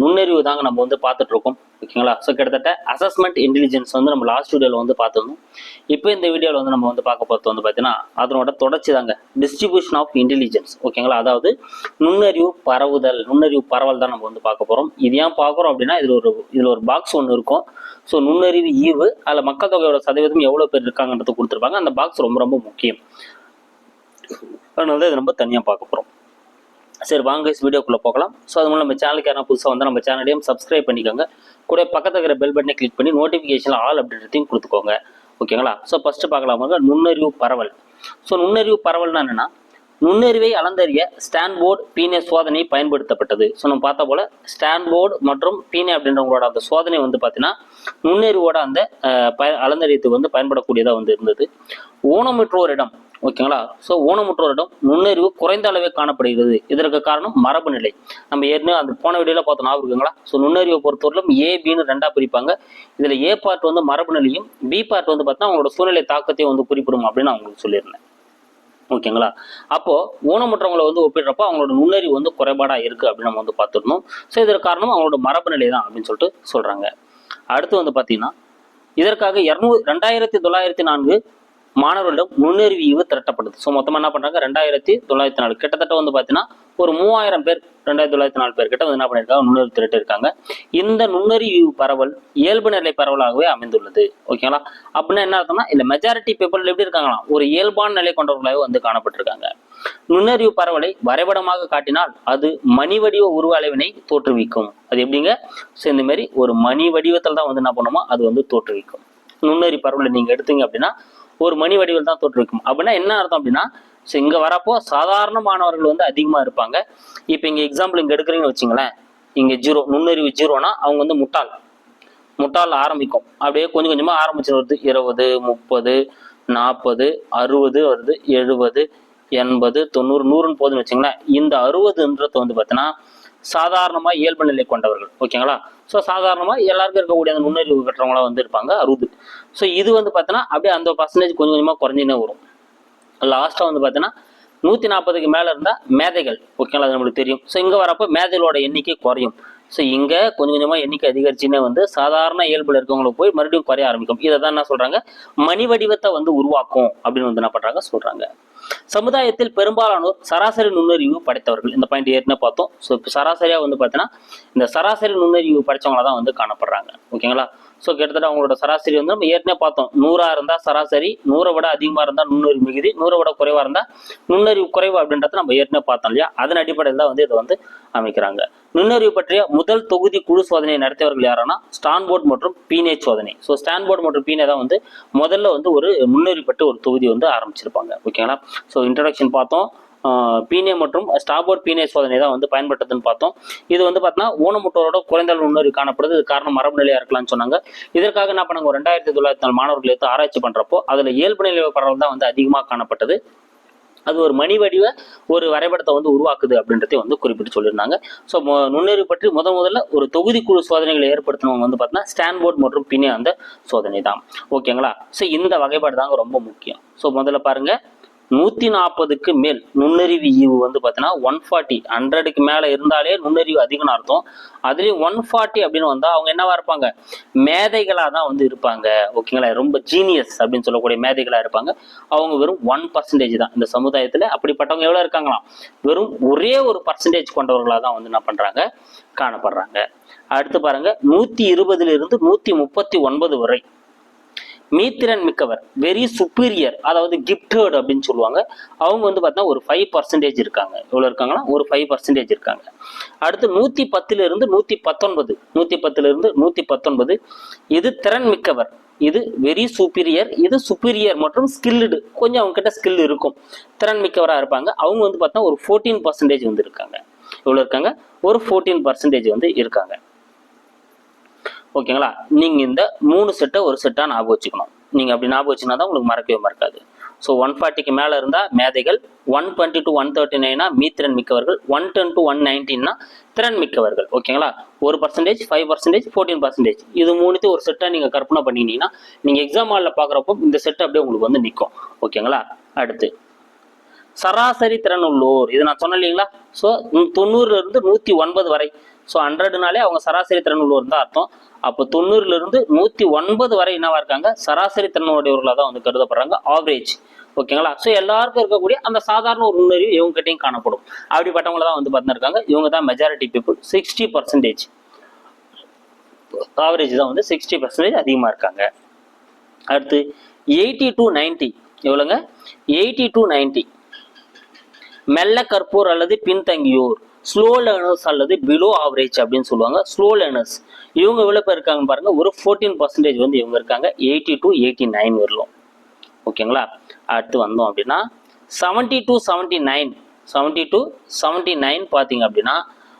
நுண்ணறிவு தாங்க நம்ம வந்து பார்த்துட்டு இருக்கோம் ஓகேங்களா? ஸோ கிட்டத்தட்ட அசஸ்மெண்ட் இன்டெலிஜென்ஸ் வந்து நம்ம லாஸ்ட் வீடியோவில் வந்து பார்த்துருந்தோம். இப்போ இந்த வீடியோவில் வந்து நம்ம வந்து பார்க்க போகிறது வந்து பார்த்தீங்கன்னா அதனோட தொடர்ச்சி தாங்க. டிஸ்ட்ரிபியூஷன் ஆஃப் இன்டெலிஜென்ஸ் ஓகேங்களா? அதாவது நுண்ணறிவு பரவுதல் நுண்ணறிவு பரவல் தான் நம்ம வந்து பார்க்க போகிறோம் இது ஏன் பார்க்குறோம் அப்படின்னா இதில் ஒரு இதில் ஒரு பாக்ஸ் ஒன்று இருக்கும். ஸோ நுண்ணறிவு ஈவு அதில் மக்கள் தொகையோட சதவீதம் எவ்வளோ பேர் இருக்காங்கன்றது கொடுத்துருப்பாங்க. அந்த பாக்ஸ் ரொம்ப ரொம்ப முக்கியம். அதனால தான் இதை நம்ம தனியாக பார்க்க போகிறோம் சரி வாங்க வீடியோக்குள்ளே போகலாம். ஸோ அது மூலம் நம்ம சேனலுக்கு யாரும் புதுசாக வந்து நம்ம சேனலையும் சப்ஸ்கிரைப் பண்ணிக்கோங்க. கூட பக்கத்தில் இருக்கிற பெல் பட்டனை கிளிக் பண்ணி நோட்டிஃபிகேஷன் ஆல் அப்டேட்டையும் கொடுத்துக்கோங்க. ஓகேங்களா ஸோ ஃபஸ்ட்டு பார்க்கலாமாங்க நுண்ணறிவு பரவல். ஸோ நுண்ணறிவு பரவல்னா என்னென்னா நுண்ணறிவை அளந்தறிய ஸ்டான்போர்டு பீனே சோதனை பயன்படுத்தப்பட்டது. ஸோ நம்ம பார்த்த போல் ஸ்டான்போர்டு மற்றும் பீனே அப்படின்றவங்களோட அந்த சோதனை வந்து பார்த்தீங்கன்னா நுண்ணறிவோட அந்த ப பய அளந்தறியத்துக்கு வந்து பயன்படக்கூடியதாக வந்து இருந்தது. ஊனமுற்றோரிடம் ஓகேங்களா? ஸோ ஊனமுற்றோரிடம் நுண்ணறிவு குறைந்த அளவே காணப்படுகிறது. இதற்கு காரணம் மரபு நிலை. நம்ம ஏற்கனவே அந்த போன வீடியோல பார்த்தோம் ஞாபகம் இருக்குங்களா? ஸோ நுண்ணறிவை பொறுத்தவரையிலும் ஏ பின்னு பிரிப்பாங்க. இதில் ஏ பார்ட் வந்து மரபு நிலையும் பி பார்ட் வந்து பார்த்தா அவங்களோட சூழ்நிலை தாக்கத்தையும் வந்து குறிப்பிடும் அப்படின்னு நான் உங்களுக்கு சொல்லியிருந்தேன். ஓகேங்களா? அப்போ ஊனமுற்றவங்களை வந்து ஒப்பிடுறப்போ அவங்களோட நுண்ணறிவு வந்து குறைபாடாக இருக்குது அப்படின்னு நம்ம வந்து பார்த்துருந்தோம். ஸோ இதற்கு காரணம் அவங்களோட மரபு நிலை தான் அப்படின்னு சொல்லிட்டு சொல்கிறாங்க அடுத்து வந்து பார்த்தீங்கன்னா இதற்காக இரநூறு ரெண்டாயிரத்தி தொள்ளாயிரத்தி நான்கு மாணவர்களிடம் நுண்ணறிவு திரட்டப்படுது. ஸோ மொத்தமாக என்ன பண்ணுறாங்க ரெண்டாயிரத்தி தொள்ளாயிரத்தி நாலு. கிட்டத்தட்ட வந்து பார்த்தீங்கன்னா ஒரு மூவாயிரம் பேர் ரெண்டாயிரத்தி தொள்ளாயிரத்தி நாலு பேர் கிட்ட வந்து என்ன பண்ணியிருக்காங்க நுண்ணறிவு திரட்டி இருக்காங்க இந்த நுண்ணறிவு பரவல் இயல்பு நிலை பரவலாகவே அமைந்துள்ளது. ஓகேங்களா அப்படின்னா என்ன அர்த்தம்னா இல்லை மெஜாரிட்டி பீப்புள் எப்படி இருக்காங்களாம்? ஒரு இயல்பான நிலை கொண்டவர்களாக வந்து காணப்பட்டிருக்காங்க. நுண்ணறிவு பரவலை வரைபடமாக காட்டினால் அது மணி வடிவ உருவ அளவினை தோற்றுவிக்கும். அது எப்படிங்க? ஸோ இந்த மாதிரி ஒரு மணி வடிவத்தில் தான் வந்து என்ன பண்ணுமோ அது வந்து தோற்றுவிக்கும். நுண்ணறிவு பரவலை நீங்கள் எடுத்தீங்க அப்படின்னா ஒரு மணி வடிவில் தான் தோற்றுவிக்கும் அப்படின்னா என்ன அர்த்தம் அப்படின்னா ஸோ இங்கே வரப்போ சாதாரண மாணவர்கள் வந்து அதிகமாக இருப்பாங்க. இப்போ இங்கே எக்ஸாம்பிள் இங்கே எடுக்கிறீங்கன்னு வச்சுங்களேன். இங்கே ஜீரோ நுண்ணறிவு ஜீரோனா அவங்க வந்து முட்டாள். முட்டாள் ஆரம்பிக்கும். அப்படியே கொஞ்சம் கொஞ்சமாக ஆரம்பிச்சு வருது. இருபது முப்பது நாற்பது அறுபது வருது. எழுபது எண்பது தொண்ணூறு நூறுன்னு போதுன்னு வச்சுங்களேன். இந்த அறுபதுன்றது வந்து பார்த்தீங்கன்னா சாதாரணமாக இயல்பு நிலை கொண்டவர்கள். ஓகேங்களா? ஸோ சாதாரணமாக எல்லாருக்கும் இருக்கக்கூடிய அந்த நுண்ணறிவு பெற்றவங்களா வந்து இருப்பாங்க அறுபது ஸோ இது வந்து பார்த்தீங்கன்னா அப்படியே அந்த பர்சன்டேஜ் கொஞ்சம் கொஞ்சமாக குறைஞ்சினே வரும். லாஸ்ட்டாக வந்து பார்த்தீங்கன்னா நூற்றி நாற்பதுக்கு மேலே இருந்தால் மேதைகள். ஓகேங்களா? அது நம்மளுக்கு தெரியும். ஸோ இங்கே வரப்போ மேதைகளோட எண்ணிக்கை குறையும். ஸோ இங்கே கொஞ்சம் கொஞ்சமாக எண்ணிக்கை அதிகரிச்சுன்னே வந்து சாதாரண இயல்பில் இருக்கவங்களுக்கு போய் மறுபடியும் குறைய ஆரம்பிக்கும். இதை தான் என்ன சொல்கிறாங்க மணி வடிவத்தை வந்து உருவாக்கும் அப்படின்னு வந்து என்ன பண்ணுறாங்க சொல்கிறாங்க சமுதாயத்தில் பெரும்பாலானோர் சராசரி நுண்ணறிவு படைத்தவர்கள். இந்த பாயிண்ட் ஏற்கனவே பார்த்தோம். ஸோ இப்போ சராசரியாக வந்து பார்த்தீங்கன்னா இந்த சராசரி நுண்ணறிவு படித்தவங்கள தான் வந்து காணப்படுறாங்க. ஓகேங்களா? ஸோ கிட்டத்தட்ட அவங்களோட சராசரி வந்து நம்ம ஏற்கனவே பார்த்தோம். நூறாக இருந்தால் சராசரி நூறை விட அதிகமாக இருந்தால் நுண்ணறிவு மிகுதி நூறை விட குறைவாக இருந்தால் நுண்ணறிவு குறைவு அப்படின்றத நம்ம ஏற்கனவே பார்த்தோம் இல்லையா? அதன் அடிப்படையில் தான் வந்து இதை வந்து அமைக்கிறாங்க. நுண்ணறிவு பற்றிய முதல் தொகுதி குழு சோதனை நடத்தியவர்கள் யாருன்னா ஸ்டான்போர்ட் மற்றும் பீனே சோதனை. ஸோ ஸ்டான்போர்ட் மற்றும் பீனே தான் வந்து முதல்ல வந்து ஒரு நுண்ணறிவு பற்றி ஒரு தொகுதி வந்து ஆரம்பிச்சிருப்பாங்க. ஓகேங்களா? ஸோ இன்ட்ரடக்ஷன் பார்த்தோம். பீனே மற்றும் ஸ்டாபோர்ட் பீனே சோதனை தான் வந்து பயன்பட்டதுன்னு பார்த்தோம். இது வந்து பார்த்தீங்கன்னா ஊனமுட்டோரோட குறைந்த நுண்ணறி நுண்ணறிவு காணப்படுது. இது காரணம் மரபு நிலையாக இருக்கலாம்னு சொன்னாங்க. இதற்காக என்ன பண்ணாங்க? ஒரு ரெண்டாயிரத்தி தொள்ளாயிரத்தி நாலு மாணவர்கள் எடுத்து ஆராய்ச்சி பண்ணுறப்போ அதில் இயல்பு நிலை பரவல் தான் வந்து அதிகமாக காணப்பட்டது. அது ஒரு மணி வடிவ ஒரு வரைபடத்தை வந்து உருவாக்குது அப்படின்றதையும் வந்து குறிப்பிட்டு சொல்லியிருந்தாங்க. ஸோ நுண்ணறிவு பற்றி முத முதல்ல ஒரு தொகுதிக்குழு சோதனைகளை ஏற்படுத்தினவங்க வந்து பார்த்தீங்கன்னா ஸ்டான்போர்ட் மற்றும் பின்னே அந்த சோதனை தான். ஓகேங்களா? ஸோ இந்த வகைப்பாடு தாங்க ரொம்ப முக்கியம். ஸோ முதல்ல பாருங்கள் நூற்றி நாற்பதுக்கு மேல் நுண்ணறிவு ஈவு வந்து பார்த்தீங்கன்னா ஒன் ஃபார்ட்டி ஹண்ட்ரடுக்கு மேலே இருந்தாலே நுண்ணறிவு அதிகம்னு அர்த்தம். அதுலேயும் ஒன் ஃபார்ட்டி அப்படின்னு வந்தால் அவங்க என்னவா இருப்பாங்க? மேதைகளாக தான் வந்து இருப்பாங்க. ஓகேங்களா? ரொம்ப ஜீனியஸ் அப்படின்னு சொல்லக்கூடிய மேதைகளாக இருப்பாங்க. அவங்க வெறும் ஒன் பர்சன்டேஜ் தான். இந்த சமுதாயத்தில் அப்படிப்பட்டவங்க எவ்வளோ இருக்காங்களாம்? வெறும் ஒரே ஒரு பர்சன்டேஜ் கொண்டவர்களாக தான் வந்து என்ன பண்ணுறாங்க காணப்படுறாங்க. அடுத்து பாருங்க நூற்றி இருபதுல இருந்து நூற்றி முப்பத்தி ஒன்பது வரை மீத்திறன் மிக்கவர் வெரி சுப்பீரியர் அதாவது கிஃப்டட் அப்படின்னு சொல்லுவாங்க. அவங்க வந்து பார்த்தீங்கன்னா ஒரு ஃபைவ் பர்சன்டேஜ் இருக்காங்க. எவ்வளோ இருக்காங்கன்னா? ஒரு ஃபைவ் பர்சன்டேஜ் இருக்காங்க. அடுத்து நூற்றி பத்துல இருந்து நூற்றி பத்தொன்பது நூற்றி பத்துல இருந்து நூற்றி பத்தொன்பது. இது திறன் மிக்கவர். இது வெரி சுப்பீரியர் இது சுப்பீரியர் மற்றும் ஸ்கில்டு கொஞ்சம் அவங்க கிட்ட ஸ்கில் இருக்கும். திறன் மிக்கவராக இருப்பாங்க. அவங்க வந்து பார்த்தா ஒரு ஃபோர்டீன் பர்சன்டேஜ் வந்து இருக்காங்க. எவ்வளோ இருக்காங்க? ஒரு ஃபோர்டீன் பர்சன்டேஜ் வந்து இருக்காங்க. ஓகேங்களா? நீங்கள் இந்த மூணு செட்டை ஒரு செட்டாக ஞாபகம் வச்சுக்கணும். நீங்கள் அப்படி ஞாபகம் வச்சுனா தான் உங்களுக்கு மறக்கவே மறக்காது. ஸோ ஒன் ஃபார்ட்டிக்கு மேலே இருந்தால் மேதைகள் one twenty to one thirty நைனா மீத்திறன் மிக்கவர்கள் ஒன் டென் டு ஒன் நைன்டீன்னா திறன் மிக்கவர்கள். ஓகேங்களா? ஒரு percentage five percentage fourteen percentage இது மூணுத்தையும் ஒரு செட்டாக நீங்கள் கற்பனை பண்ணினீங்கன்னா நீங்கள் எக்ஸாம் ஹாலில் பார்க்குறப்போ இந்த செட் அப்படியே உங்களுக்கு வந்து நிற்கும் ஓகேங்களா? அடுத்து. சராசரி திறன் உள்ளோர். இது நான் சொன்னேன் இல்லைங்களா? ஸோ தொண்ணூறுல இருந்து நூற்றி ஒன்பது வரை ஸோ ஹண்ட்ரட்னாலே அவங்க சராசரி திறன் உள்ளவர் தான் அர்த்தம். அப்போ தொண்ணூறுலேருந்து நூற்றி ஒன்பது வரை என்னவா இருக்காங்க? சராசரி திறனுடையவர்களாக தான் வந்து கருதப்படுறாங்க ஆவரேஜ் ஓகேங்களா ஸோ எல்லாருக்கும் இருக்கக்கூடிய அந்த சாதாரண ஒரு நுண்ணறிவு இவங்க கிட்டையும் காணப்படும். அப்படிப்பட்டவங்கள தான் வந்து பார்த்துருக்காங்க. இருக்காங்க இவங்க தான் majority people sixty percentage average தான் வந்து சிக்ஸ்டி பர்சன்டேஜ் அதிகமாக இருக்காங்க. அடுத்து எயிட்டி டு நைன்ட்டி எவ்வளோங்க? எயிட்டி டு நைன்ட்டி மெல்ல கற்போர் அல்லது பின்தங்கியோர். ஸ்லோ லேர்னர்ஸ் அல்லது பிலோ ஆவரேஜ் அப்படின்னு சொல்லுவாங்க. ஸ்லோ லேர்னர்ஸ் இவங்க எவ்வளோ பேர் இருக்காங்க பாருங்க. ஒரு ஃபோர்டீன் பர்சன்டேஜ் வந்து இவங்க இருக்காங்க. எயிட்டி டு எயிட்டி நைன் வரலும். ஓகேங்களா? அடுத்து வந்தோம் அப்படின்னா seventy to seventy nine seventy to seventy nine பார்த்தீங்க அப்படின்னா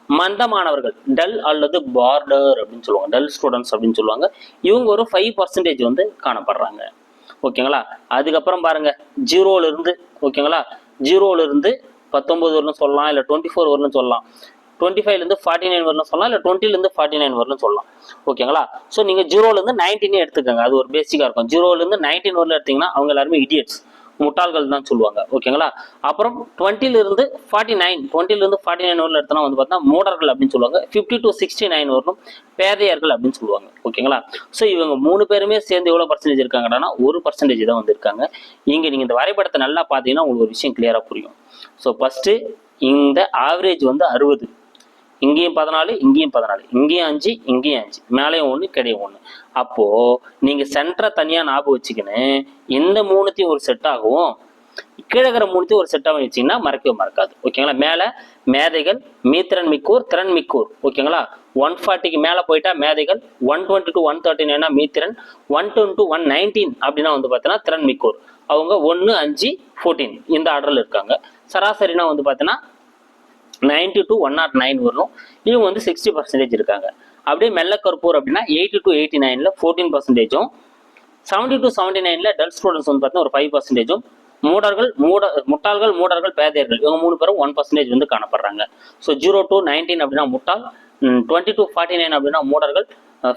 மந்தமானவர்கள் டல் அல்லது பார்டர் அப்படின்னு சொல்லுவாங்க. டல் ஸ்டூடெண்ட்ஸ் அப்படின்னு சொல்லுவாங்க. இவங்க ஒரு ஃபைவ் பர்சன்டேஜ் வந்து காணப்படுறாங்க. ஓகேங்களா? அதுக்கப்புறம் பாருங்க. ஜீரோல இருந்து ஓகேங்களா? ஜீரோல இருந்து பத்தொம்பது வரலும் சொல்லலாம் இல்லை டுவெண்ட்டி ஃபோர் வரலும் சொல்லலாம். டுவெண்ட்டி ஃபைவ்லேருந்து ஃபார்ட்டி நைன் வரலும் சொல்லலாம் இல்லை டுவெண்ட்டிலேருந்து ஃபார்ட்டி நைன் வரலும் சொல்லலாம். ஓகேங்களா ஸோ நீங்கள் ஜீரோலேருந்து நைன்டீனே எடுத்துக்கோங்க. அது ஒரு பேசிக்காக இருக்கும். ஜீரோலேருந்து நைன்டீன் வரல எடுத்தீங்கன்னா அவங்க எல்லாருமே இடியட்ஸ் முட்டாள்கள் தான் சொல்லுவாங்க. ஓகேங்களா? அப்புறம் டுவெண்ட்டிலிருந்து ஃபார்ட்டி நைன் டுவெண்ட்டிலிருந்து ஃபார்ட்டி நைன் வரல எடுத்தோம்னா வந்து பார்த்தா மூடர்கள் அப்படின்னு சொல்லுவாங்க. ஃபிஃப்டி டு சிக்ஸ்டி நைன் வரணும் பேதையர்கள் அப்படின்னு சொல்லுவாங்க. ஓகேங்களா? ஸோ இவங்க மூணு பேருமே சேர்ந்து எவ்வளோ பர்சன்டேஜ் இருக்காங்கன்னா ஒரு பர்சன்டேஜ் தான் வந்திருக்காங்க இங்கே நீங்கள் இந்த வரைபடத்தை நல்லா பார்த்தீங்கன்னா உங்களுக்கு ஒரு விஷயம் கிளியராக புரியும். ஸோ ஃபஸ்ட்டு இந்த ஆவரேஜ் வந்து அறுபது. இங்கேயும் பதினாலு இங்கேயும் பதினாலு. இங்கேயும் அஞ்சு இங்கேயும் அஞ்சு. மேலேயும் ஒன்று கிடையும் ஒன்று அப்போது நீங்கள் சென்டரை தனியாக ஞாபகம் வச்சுக்கின்னு இந்த மூணுத்தையும் ஒரு செட் ஆகும் கீழே இருக்கிற மூணுத்தையும் ஒரு செட்டாக வச்சிங்கன்னா மறக்கவே மறக்காது. ஓகேங்களா? மேலே மேதைகள் மீத்திறன் மிக்கூர் திறன் மிக்கூர். ஓகேங்களா? ஒன் ஃபார்ட்டிக்கு மேலே போயிட்டா மேதைகள் one twenty to one thirty Naina மீத்திறன் one twenty to one nineteen அப்படின்னா வந்து பார்த்தீங்கன்னா திறன் மிக்கூர். அவங்க ஒன்று அஞ்சு ஃபோர்டீன் இந்த ஆர்டரில் இருக்காங்க. சராசரினா வந்து பார்த்தீங்கன்னா ninety to one nought nine வரணும் இவங்க வந்து சிக்ஸ்டி பர்சன்டேஜ் இருக்காங்க. அப்படியே மெல்ல கற்பூர் அப்படின்னா எயிட்டி டு எயிட்டி நைனில் ஃபோர்டீன் பர்சன்டேஜும் செவன்டி டு செவன்டி நைனில் டல் ஸ்டூடெண்ட்ஸ் வந்து பார்த்தீங்கன்னா ஒரு ஃபைவ் பர்சன்டேஜும் மூடர்கள் மூட முட்டாள்கள் மூடர்கள் பேதையர்கள் இவங்க மூணு பேரும் ஒன் பர்சன்டேஜ் வந்து காணப்படுறாங்க. ஸோ ஜீரோ டு நைன்டீன் அப்படின்னா முட்டாள் டுவெண்ட்டி டு ஃபார்ட்டி நைன் அப்படின்னா மூடர்கள்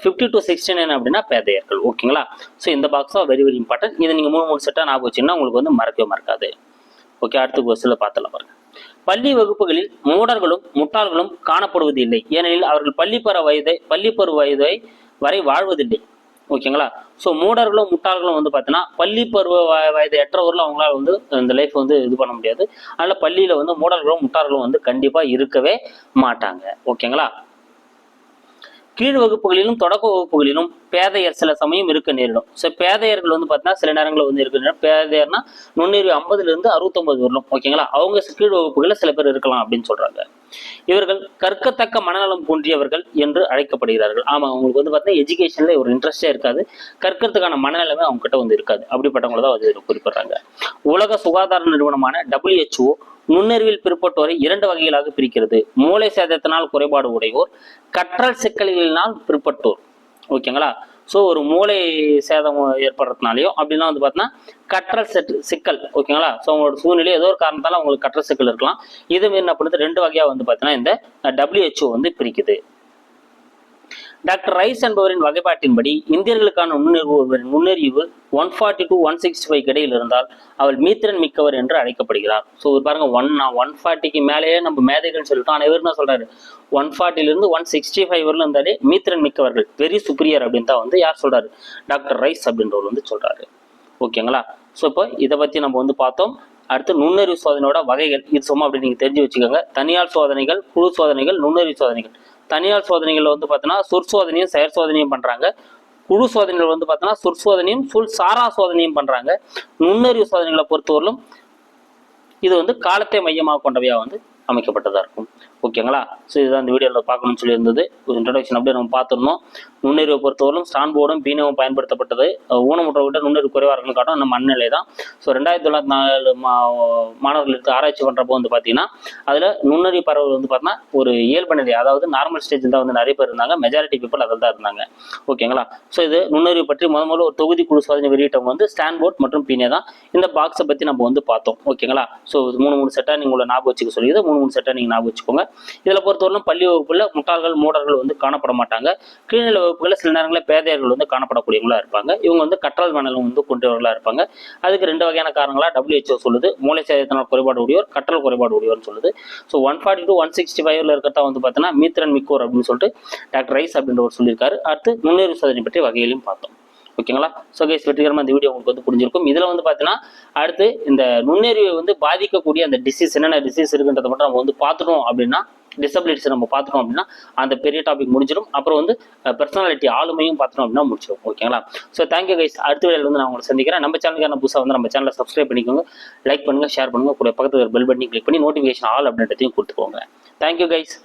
ஃபிஃப்டி டு சிக்ஸ்டி நைன் அப்படின்னா பேதையர்கள். ஓகேங்களா ஸோ இந்த பாக்ஸும் வெரி வெரி இம்பார்ட்டன்ட் இதை நீங்கள் மூணு மூணு செட்டாக ஞாபகம் வச்சிங்கன்னா உங்களுக்கு வந்து மறக்கவே மறக்காது. ஓகே அடுத்த கொஸ்டில் பார்த்தலாம் பாருங்கள் பள்ளி வகுப்புகளில் மூடர்களும் முட்டாள்களும் காணப்படுவது இல்லை ஏனெனில் அவர்கள் பள்ளி பருவ வயதை பள்ளி பருவ வயதை வரை வாழ்வதில்லை. ஓகேங்களா? ஸோ மூடர்களும் முட்டாள்களும் வந்து பார்த்தீங்கன்னா பள்ளி பருவ வ- வயதை எட்டவரில் அவங்களால வந்து இந்த லைஃப் வந்து இது பண்ண முடியாது. அதனால் பள்ளியில் வந்து மூடர்களும் முட்டாள்களும் வந்து கண்டிப்பாக இருக்கவே மாட்டாங்க. ஓகேங்களா? கீழ் வகுப்புகளிலும் தொடக்க வகுப்புகளிலும் பேதையர் சில சமயம் இருக்க நேரிடும். ஸோ பேதையர்கள் வந்து பார்த்தீங்கன்னா சில நேரங்களில் வந்து இருக்க நேரம் பேதையர்னா நுண்ணறிவு ஐம்பதுலேருந்து இருந்து வரலாம் ஓகேங்களா அவங்க கீழ் வகுப்புகளில் சில பேர் இருக்கலாம் அப்படின்னு சொல்றாங்க. இவர்கள் கற்கத்தக்க மனநலம் குன்றியவர்கள் என்று அழைக்கப்படுகிறார்கள். ஆமாம் அவங்களுக்கு வந்து பார்த்தீங்கன்னா எஜுகேஷனில் ஒரு இன்ட்ரெஸ்டே இருக்காது. கற்கிறதுக்கான மனநிலைமை அவங்க கிட்ட வந்து இருக்காது. அப்படிப்பட்டவங்கள தான் வந்து குறிப்பிடுறாங்க. உலக சுகாதார நிறுவனமான டபிள்யூஹெச்ஓ நுண்ணறிவில் பிற்பட்டோரை இரண்டு வகைகளாக பிரிக்கிறது. மூளை சேதத்தினால் குறைபாடு உடையோர் கற்றல் சிக்கல்களினால் பிற்பட்டோர். ஓகேங்களா? ஸோ ஒரு மூளை சேதம் ஏற்படுறதுனாலையோ அப்படின்னா வந்து பார்த்தீங்கன்னா கற்றல் செட் சிக்கல் ஓகேங்களா? ஸோ அவங்களோட சூழ்நிலை ஏதோ ஒரு காரணத்தால உங்களுக்கு கற்றல் சிக்கல் இருக்கலாம். இது மாரி என்ன பண்ணுறது ரெண்டு வகையாக வந்து பார்த்தீங்கன்னா இந்த டபிள்யூஹெச்ஓ வந்து பிரிக்குது. டாக்டர் ரைஸ் என்பவரின் வகைப்பாட்டின்படி இந்தியர்களுக்கான நுண்ணறிவு ஒருவரின் நுண்ணறிவு one forty to one sixty five இடையில் இருந்தால் அவள் மீத்திரன் மிக்கவர் என்று அழைக்கப்படுகிறார். ஸோ பாருங்க ஒன் ஒன் ஃபார்ட்டிக்கு மேலேயே நம்ம மேதைகள்னு சொல்லிட்டோம். ஆனால் இவர் என்ன சொல்றாரு? ஒன் ஃபார்ட்டிலிருந்து ஒன் சிக்ஸ்டி ஃபைவ் வரல இருந்தாலே மீத்திரன் மிக்கவர்கள் வெரி சுப்பீரியர் அப்படின்னு தான் வந்து யார் சொல்றாரு? டாக்டர் ரைஸ் அப்படின்றவர் வந்து சொல்றாரு. ஓகேங்களா? ஸோ இப்போ இதை பற்றி நம்ம வந்து பார்த்தோம். அடுத்து நுண்ணறிவு சோதனையோட வகைகள் இது சும்மா அப்படி நீங்கள் தெரிஞ்சு வச்சுக்கோங்க. தனியார் சோதனைகள் குழு சோதனைகள் நுண்ணறிவு சோதனைகள். தனியார் சோதனைகள் வந்து பார்த்தீங்கன்னா சொற்சோதனையும் செயற் சோதனையும் பண்ணுறாங்க குழு சோதனைகள் வந்து பார்த்தீங்கன்னா சொற்சோதனையும் சுல் சாரா சோதனையும் பண்ணுறாங்க நுண்ணறிவு சோதனைகளை பொறுத்தவரையிலும் இது வந்து காலத்தை மையமாக கொண்டவையாக வந்து அமைக்கப்பட்டதாக இருக்கும். ஓகேங்களா? ஸோ இதுதான் இந்த வீடியோவில் பார்க்கணும்னு சொல்லியிருந்தது. இருந்தது இன்ட்ரடக்ஷன் அப்படியே நம்ம பார்த்துருந்தோம் நுண்ணறிவை பொறுத்தவரைக்கும் ஸ்டான் போர்டும் பீனவும் பயன்படுத்தப்பட்டது. ஊனமுற்ற விட நுண்ணறிவு குறைவாக இருக்குன்னு காட்டும். நம்ம மண்ணிலை தான். ஸோ ரெண்டாயிரத்தி தொள்ளாயிரத்தி நாலு மா மாணவர்கள் எடுத்து ஆராய்ச்சி பண்ணுறப்போ வந்து பார்த்தீங்கன்னா அதில் நுண்ணறிவு பரவல் வந்து பார்த்தீங்கன்னா ஒரு இயல்பு நிலை அதாவது நார்மல் ஸ்டேஜில் தான் வந்து நிறைய பேர் இருந்தாங்க. மெஜாரிட்டி பீப்புள் அதில் தான் இருந்தாங்க. ஓகேங்களா? ஸோ இது நுண்ணறிவு பற்றி முத முதல்ல ஒரு தொகுதி குழு சோதனை வெளியிட்டவங்க வந்து ஸ்டான்போர்ட் மற்றும் பீனே தான். இந்த பாக்ஸை பற்றி நம்ம வந்து பார்த்தோம். ஓகேங்களா? ஸோ மூணு மூணு செட்டாக நீங்கள் உங்களை ஞாபகம் வச்சுக்க சொல்லியது. மூணு மூணு செட்டாக நீங்கள் ஞாபகம் வச்சுக்கோங்க. இதில் பொறுத்தவரையிலும் பள்ளி வகுப்பில் முட்டாள்கள் மூடர்கள் வந்து காணப்பட மாட்டாங்க. கீழ்நிலை வகுப்புகளில் சில நேரங்களில் பேதையர்கள் வந்து காணப்படக்கூடியவங்களா இருப்பாங்க. இவங்க வந்து கற்றல் மனலம் வந்து கொண்டவர்களாக இருப்பாங்க. அதுக்கு ரெண்டு வகையான காரணங்களாக டபிள்யூஹெச்ஓ சொல்லுது. மூளை சேதத்தினால் குறைபாடு உடையோர் கற்றல் குறைபாடு உடையோர்னு சொல்லுது. So one forty to one sixty ஃபைவ்ல இருக்கிறதா வந்து பார்த்தீங்கன்னா மீத்திரன் மிக்கோர் அப்படின்னு சொல்லிட்டு டாக்டர் ரைஸ் அப்படின்றவர் சொல்லியிருக்காரு. அடுத்து நுண்ணுயிர் சோதனை பற்றி வகையிலையும் பார்த்தோம். ஓகேங்களா? ஸோ கைஸ் வெற்றிகரமாக இந்த வீடியோ உங்களுக்கு வந்து புரிஞ்சிருக்கும். இதில் வந்து பார்த்தீங்கன்னா அடுத்து இந்த நுண்ணறிவை வந்து பாதிக்கக்கூடிய அந்த டிசீஸ் என்னென்ன டிசீஸ் இருக்குன்றதை மட்டும் நம்ம வந்து பார்த்துட்டோம் அப்படின்னா டிசபிலிட்டிஸ் நம்ம பார்த்துட்டோம் அப்படின்னா அந்த பெரிய டாபிக் முடிஞ்சிடும். அப்புறம் வந்து பர்சனாலிட்டி ஆளுமையும் பார்த்துட்டோம் அப்படின்னா முடிச்சிடும் ஓகேங்களா? ஸோ தேங்க்யூ கைஸ் அடுத்த வீடியோவில் வந்து நான் உங்களை சந்திக்கிறேன். நம்ம சேனலுக்கான புதுசாக வந்து நம்ம சேனலை சப்ஸ்கிரைப் பண்ணிக்கோங்க. லைக் பண்ணுங்கள் ஷேர் பண்ணுங்கள் கூட பக்கத்தில் பெல் பண்ணி கிளிக் பண்ணி நோட்டிஃபிகேஷன் ஆல் அப்படின்றதையும் கொடுத்துக்கோங்க. Thank you guys